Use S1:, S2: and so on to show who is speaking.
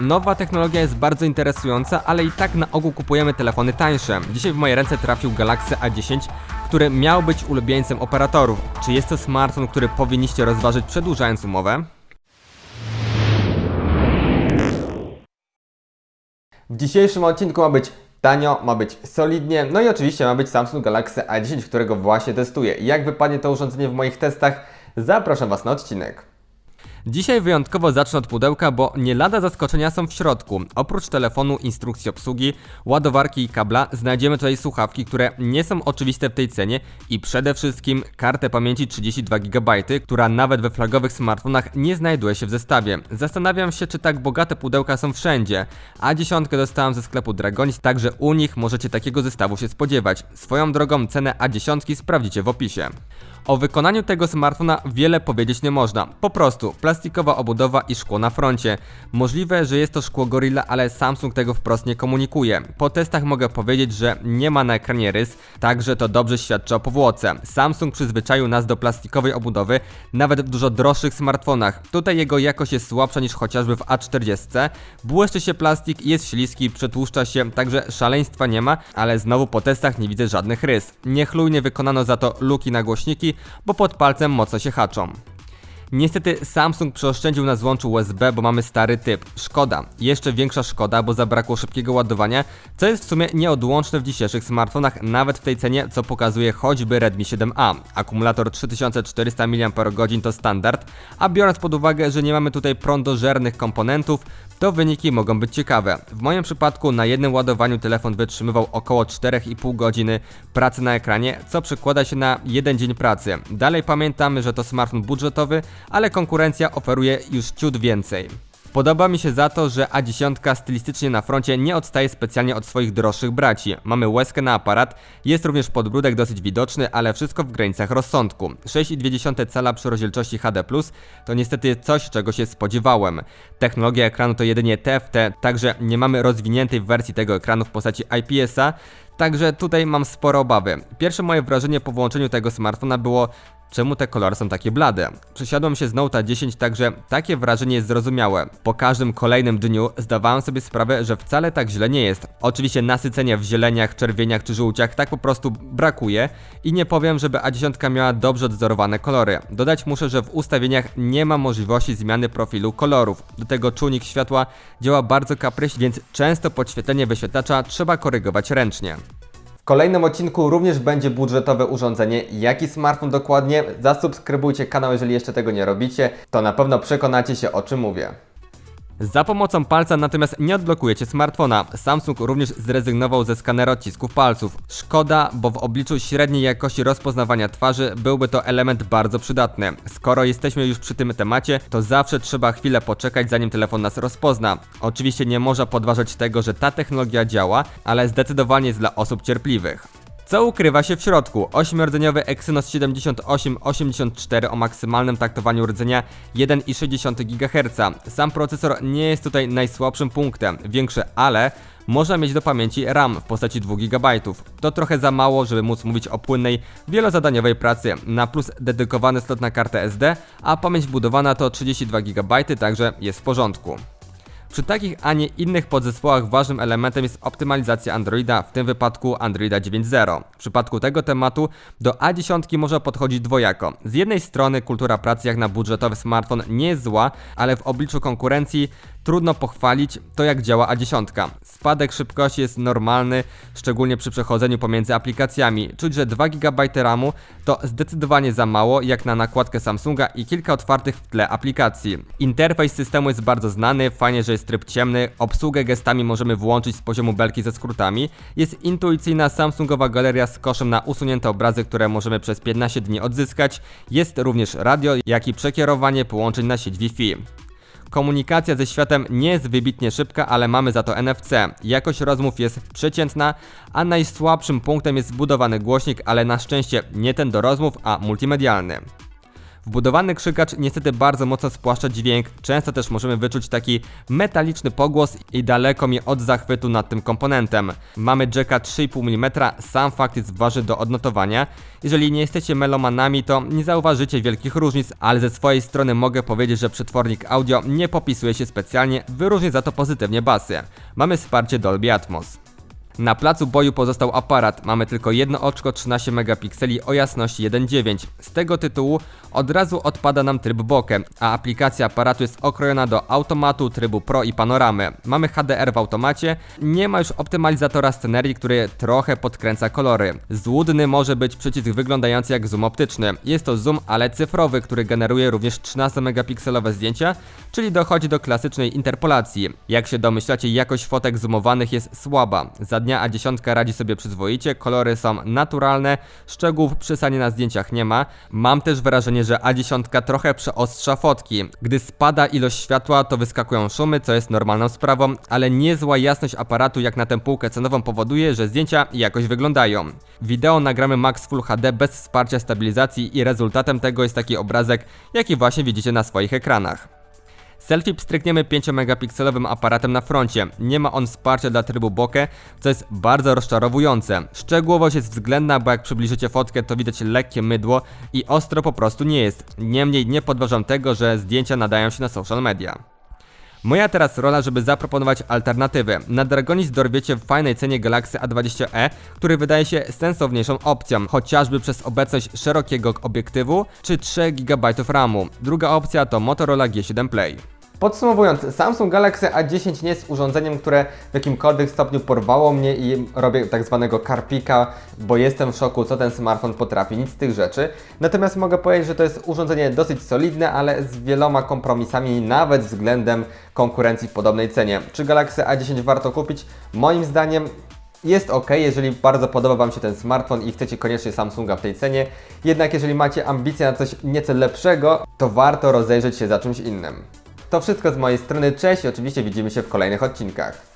S1: Nowa technologia jest bardzo interesująca, ale i tak na ogół kupujemy telefony tańsze. Dzisiaj w moje ręce trafił Galaxy A10, który miał być ulubieńcem operatorów. Czy jest to smartfon, który powinniście rozważyć przedłużając umowę? W dzisiejszym odcinku ma być tanio, ma być solidnie, no i oczywiście ma być Samsung Galaxy A10, którego właśnie testuję. Jak wypadnie to urządzenie w moich testach? Zapraszam Was na odcinek. Dzisiaj wyjątkowo zacznę od pudełka, bo nie lada zaskoczenia są w środku. Oprócz telefonu, instrukcji obsługi, ładowarki i kabla znajdziemy tutaj słuchawki, które nie są oczywiste w tej cenie i przede wszystkim kartę pamięci 32 GB, która nawet we flagowych smartfonach nie znajduje się w zestawie. Zastanawiam się, czy tak bogate pudełka są wszędzie. A dziesiątkę dostałem ze sklepu Dragonis, także u nich możecie takiego zestawu się spodziewać. Swoją drogą cenę A10 sprawdzicie w opisie. O wykonaniu tego smartfona wiele powiedzieć nie można. Po prostu plastikowa obudowa i szkło na froncie. Możliwe, że jest to szkło Gorilla, ale Samsung tego wprost nie komunikuje. Po testach mogę powiedzieć, że nie ma na ekranie rys, także to dobrze świadczy o powłoce. Samsung przyzwyczaił nas do plastikowej obudowy, nawet w dużo droższych smartfonach. Tutaj jego jakość jest słabsza niż chociażby w A40. Błyszczy się plastik, jest śliski, przetłuszcza się, także szaleństwa nie ma, ale znowu po testach nie widzę żadnych rys. Niechlujnie wykonano za to luki na głośniki, bo pod palcem mocno się haczą. Niestety Samsung przeoszczędził na złączu USB, bo mamy stary typ. Szkoda. Jeszcze większa szkoda, bo zabrakło szybkiego ładowania, co jest w sumie nieodłączne w dzisiejszych smartfonach, nawet w tej cenie, co pokazuje choćby Redmi 7A. Akumulator 3400 mAh to standard, a biorąc pod uwagę, że nie mamy tutaj prądożernych komponentów, to wyniki mogą być ciekawe. W moim przypadku na jednym ładowaniu telefon wytrzymywał około 4,5 godziny pracy na ekranie, co przekłada się na jeden dzień pracy. Dalej pamiętamy, że to smartfon budżetowy, ale konkurencja oferuje już ciut więcej. Podoba mi się za to, że A10 stylistycznie na froncie nie odstaje specjalnie od swoich droższych braci. Mamy łezkę na aparat, jest również podbródek dosyć widoczny, ale wszystko w granicach rozsądku. 6,2 cala przy rozdzielczości HD+, to niestety coś, czego się spodziewałem. Technologia ekranu to jedynie TFT, także nie mamy rozwiniętej wersji tego ekranu w postaci IPS-a, Także tutaj mam spore obawy. Pierwsze moje wrażenie po włączeniu tego smartfona było czemu te kolory są takie blade. Przesiadłem się z Note 10, także takie wrażenie jest zrozumiałe. Po każdym kolejnym dniu zdawałem sobie sprawę, że wcale tak źle nie jest. Oczywiście nasycenia w zieleniach, czerwieniach czy żółciach tak po prostu brakuje i nie powiem, żeby A10 miała dobrze odzorowane kolory. Dodać muszę, że w ustawieniach nie ma możliwości zmiany profilu kolorów. Do tego czujnik światła działa bardzo kapryśnie, więc często podświetlenie wyświetlacza trzeba korygować ręcznie. Kolejnym odcinku również będzie budżetowe urządzenie. Jaki smartfon dokładnie? Zasubskrybujcie kanał, jeżeli jeszcze tego nie robicie. To na pewno przekonacie się o czym mówię. Za pomocą palca natomiast nie odblokujecie smartfona. Samsung również zrezygnował ze skanera odcisków palców. Szkoda, bo w obliczu średniej jakości rozpoznawania twarzy byłby to element bardzo przydatny. Skoro jesteśmy już przy tym temacie, to zawsze trzeba chwilę poczekać zanim telefon nas rozpozna. Oczywiście nie można podważać tego, że ta technologia działa, ale zdecydowanie jest dla osób cierpliwych. Co ukrywa się w środku? 8-rdzeniowy Exynos 7884 o maksymalnym taktowaniu rdzenia 1,6 GHz. Sam procesor nie jest tutaj najsłabszym punktem. Większy, ale można mieć do pamięci RAM w postaci 2 GB. To trochę za mało, żeby móc mówić o płynnej, wielozadaniowej pracy. Na plus dedykowany slot na kartę SD, a pamięć budowana to 32 GB, także jest w porządku. Przy takich, a nie innych podzespołach ważnym elementem jest optymalizacja Androida, w tym wypadku Androida 9.0. W przypadku tego tematu do A10 może podchodzić dwojako. Z jednej strony kultura pracy jak na budżetowy smartfon nie jest zła, ale w obliczu konkurencji trudno pochwalić to jak działa A10. Spadek szybkości jest normalny, szczególnie przy przechodzeniu pomiędzy aplikacjami. Czuć, że 2 GB RAMu to zdecydowanie za mało jak na nakładkę Samsunga i kilka otwartych w tle aplikacji. Interfejs systemu jest bardzo znany, fajnie, że jest tryb ciemny, obsługę gestami możemy włączyć z poziomu belki ze skrótami. Jest intuicyjna Samsungowa galeria z koszem na usunięte obrazy, które możemy przez 15 dni odzyskać. Jest również radio, jak i przekierowanie połączeń na sieć Wi-Fi. Komunikacja ze światem nie jest wybitnie szybka, ale mamy za to NFC. Jakość rozmów jest przeciętna, a najsłabszym punktem jest zbudowany głośnik, ale na szczęście nie ten do rozmów, a multimedialny. Wbudowany krzykacz niestety bardzo mocno spłaszcza dźwięk, często też możemy wyczuć taki metaliczny pogłos i daleko mi od zachwytu nad tym komponentem. Mamy jacka 3,5 mm, sam fakt jest ważny do odnotowania. Jeżeli nie jesteście melomanami, to nie zauważycie wielkich różnic, ale ze swojej strony mogę powiedzieć, że przetwornik audio nie popisuje się specjalnie, wyróżni za to pozytywnie basy. Mamy wsparcie Dolby Atmos. Na placu boju pozostał aparat. Mamy tylko jedno oczko 13 megapikseli o jasności 1.9. Z tego tytułu od razu odpada nam tryb bokeh, a aplikacja aparatu jest okrojona do automatu, trybu Pro i panoramy. Mamy HDR w automacie, nie ma już optymalizatora scenerii, który trochę podkręca kolory. Złudny może być przycisk wyglądający jak zoom optyczny. Jest to zoom, ale cyfrowy, który generuje również 13 megapikselowe zdjęcia, czyli dochodzi do klasycznej interpolacji. Jak się domyślacie, jakość fotek zoomowanych jest słaba. Za dnia A10 radzi sobie przyzwoicie, kolory są naturalne, szczegółów przy sanie na zdjęciach nie ma. Mam też wrażenie, że A10 trochę przeostrza fotki. Gdy spada ilość światła, to wyskakują szumy, co jest normalną sprawą, ale niezła jasność aparatu jak na tę półkę cenową powoduje, że zdjęcia jakoś wyglądają. Wideo nagramy Max Full HD bez wsparcia stabilizacji i rezultatem tego jest taki obrazek, jaki właśnie widzicie na swoich ekranach. Selfie pstrykniemy 5-megapikselowym aparatem na froncie. Nie ma on wsparcia dla trybu bokeh, co jest bardzo rozczarowujące. Szczegółowość jest względna, bo jak przybliżycie fotkę, to widać lekkie mydło i ostro po prostu nie jest. Niemniej nie podważam tego, że zdjęcia nadają się na social media. Moja teraz rola, żeby zaproponować alternatywę. Na Dragonis dorwiecie w fajnej cenie Galaxy A20e, który wydaje się sensowniejszą opcją, chociażby przez obecność szerokiego obiektywu czy 3 GB RAMu. Druga opcja to Motorola G7 Play. Podsumowując, Samsung Galaxy A10 nie jest urządzeniem, które w jakimkolwiek stopniu porwało mnie i robię tak zwanego karpika, bo jestem w szoku, co ten smartfon potrafi, nic z tych rzeczy. Natomiast mogę powiedzieć, że to jest urządzenie dosyć solidne, ale z wieloma kompromisami, nawet względem konkurencji w podobnej cenie. Czy Galaxy A10 warto kupić? Moim zdaniem jest ok, jeżeli bardzo podoba Wam się ten smartfon i chcecie koniecznie Samsunga w tej cenie. Jednak jeżeli macie ambicje na coś nieco lepszego, to warto rozejrzeć się za czymś innym. To wszystko z mojej strony, cześć i oczywiście widzimy się w kolejnych odcinkach.